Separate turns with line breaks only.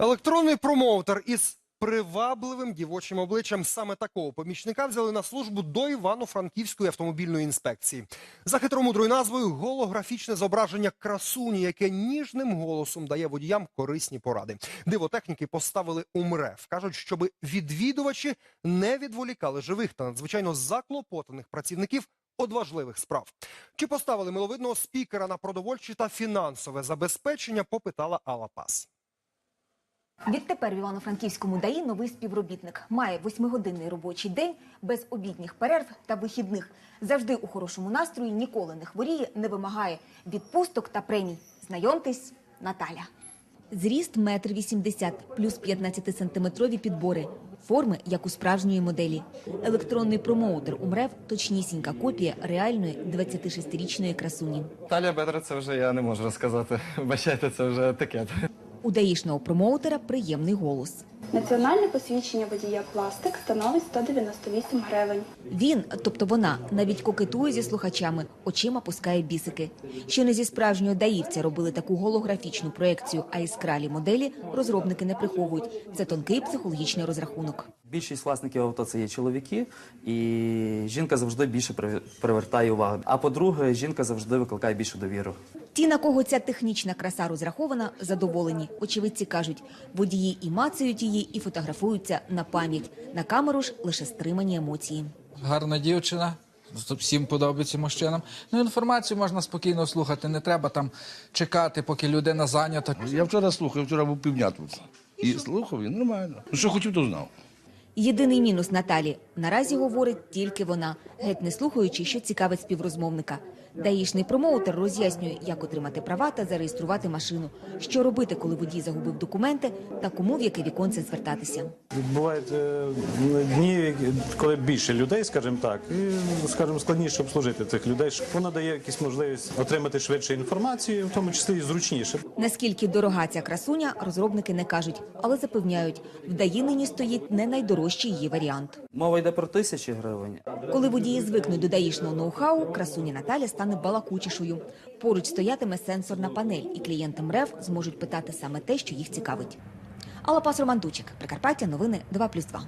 Електронний промоутер із привабливим дівочим обличчям саме такого помічника взяли на службу до Івано-Франківської автомобільної інспекції. За хитромудрою назвою голографічне зображення красуні, яке ніжним голосом дає водіям корисні поради. Дивотехніки поставили у МРЕФ. Кажуть, щоб відвідувачі не відволікали живих та надзвичайно заклопотаних працівників От важливих справ. Чи поставили миловидного спікера на продовольче та фінансове забезпечення, попитала Алла Пас.
Відтепер в Івано-Франківському ДАІ новий співробітник. Має восьмигодинний робочий день без обідніх перерв та вихідних. Завжди у хорошому настрої, ніколи не хворіє, не вимагає відпусток та премій. Знайомтесь, Наталя. Зріст метр вісімдесят, плюс 15-сантиметрові підбори. Форми, як у справжньої моделі. Електронний промоутер умрев – точнісінька копія реальної 26-річної красуні.
Талія Бедра це вже я не можу розказати. Бачайте, це вже етикет.
У даїшного промоутера приємний голос.
Національне посвідчення водія пластик становить 198 гривень.
Він, тобто вона, навіть кокетує зі слухачами, очима пускає бісики. Що не зі справжнього даївця робили таку голографічну проекцію, а іскралі моделі розробники не приховують. Це тонкий психологічний розрахунок.
Більшість власників авто це є чоловіки, і жінка завжди більше при- привертає увагу. А по-друге, жінка завжди викликає більшу довіру.
Ті, на кого ця технічна краса розрахована, задоволені. Очевидці кажуть, водії і мацають її, і фотографуються на пам'ять. На камеру ж лише стримані емоції.
гарна дівчина. Всім подобається мужчинам. Ну, інформацію можна спокійно слухати. Не треба там чекати, поки людина зайнята.
Я вчора слухав, вчора був півдня тут. І слухав, і нормально. Ну, що хотів, то знав.
Єдиний мінус Наталі наразі говорить тільки вона, геть не слухаючи, що цікавить співрозмовника. Даїшний промоутер роз'яснює, як отримати права та зареєструвати машину, що робити, коли водій загубив документи, та кому в яке віконце звертатися.
Бувають е, дні, коли більше людей, скажімо так, і скажімо, складніше обслужити цих людей. Вона дає якісь можливість отримати швидше інформацію, в тому числі і зручніше.
Наскільки дорога ця красуня, розробники не кажуть, але запевняють, в ДАІ нині стоїть не найдорожчий її варіант.
Мова йде про тисячі гривень.
Коли водії звикнуть до даїшного ноу-хау, красуня Наталя стане балакучішою. Поруч стоятиме сенсорна панель, і клієнти МРЕВ зможуть питати саме те, що їх цікавить. Алла Пас Романтучик, Прикарпаття, новини 2+,2.